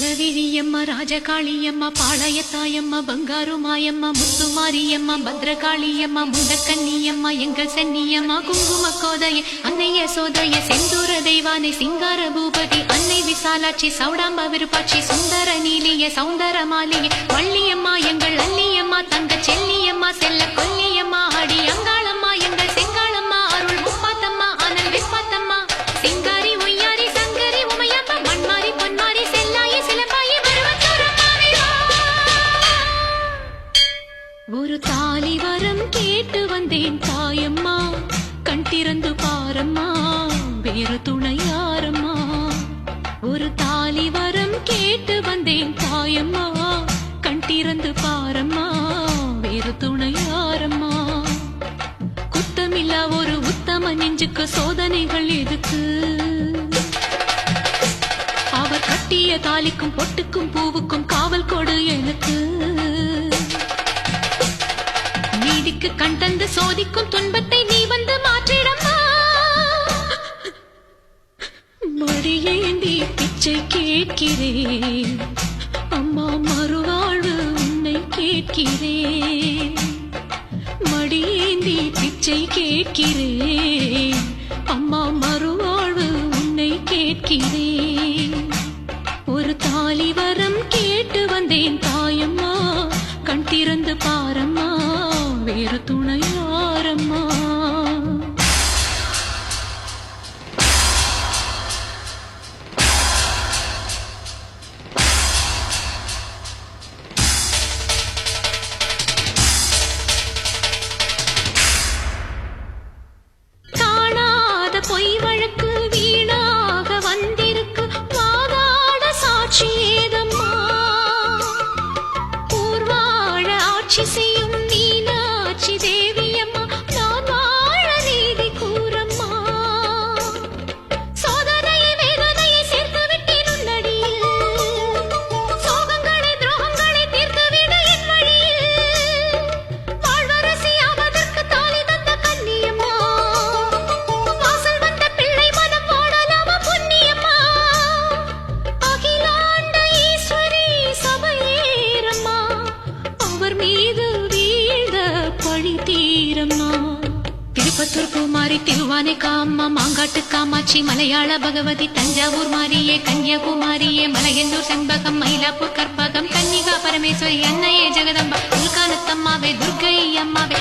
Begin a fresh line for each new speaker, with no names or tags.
பலவிழியம்மா ராஜகாளியம்மா பாளையத்தாயம்மா பங்காரு மாயம்மா முத்துமாரியம்மா பத்ரகாளியம்மா முண்டக்கண்ணியம்மா எங்கள் சென்னியம்மா குங்கும கோதைய அன்னைய சோதைய செந்தூர தெய்வானை சிங்கார பூபதி அன்னை விசாலாட்சி சௌடாம்பா விருப்பாட்சி சுந்தர நீலிய சௌந்தர மாலிய வள்ளியம்மா எங்கள் அல்லியம்மா தங்க செல்லியம்மா செல்ல கொல்லியம்மா ஒரு தாலி வரம் கேட்டு வந்தேன் தாயம்மா. கண் திறந்து பாரம்மா. வேறு துணையாரம்மா ஒரு தாலி வரம் கேட்டு வந்தேன் தாயம்மா. கண் திறந்து பாரம்மா. வேறு துணையாரம்மா குத்தமில்லா ஒரு உத்தம நெஞ்சுக்கு சோதனைகள் எதுக்கு? அவர் கட்டிய தாலிக்கும் பொட்டுக்கும் பூவுக்கும் காவல் கொடு எனக்கு. நீதிக்கு கண் தந்து சோதிக்கும் துன்பத்தை நீ வந்து மாற்றிடம்மா. மடியேந்தி பிச்சை கேட்கிறேன். அம்மா மறுவாழ்வு உன்னை கேட்கிறேன். மடியேந்தி பிச்சை கேட்கிறேன். அம்மா மறுவாழ்வு உன்னை கேட்கிறேன். ஒரு தாலி வரம் கேட்டு வந்தேன் தாயம்மா. கண் திறந்து பாரம் துணையாரம்மா காணாத பொய் வழக்கு வீணாக வந்திருக்கு. வாதாட சாட்சி ஏதம்மா? ஊர்வாழ ஆட்சி மீது வீழ்ந்த பழி தீரம்மா. திருப்பத்தூர் பூமாரி திருவானை காமா மாங்காட்டு காமாட்சி மலையாள பகவதி தஞ்சாவூர் மாரியே கன்னியாகுமாரியே மலையந்தூர் செண்பகம் மயிலாப்பூர் கற்பகம் கன்னிகா பரமேஸ்வரி அன்னையே ஜெகதம்பா உல்கானத்தம்மாவே துர்கை அம்மாவே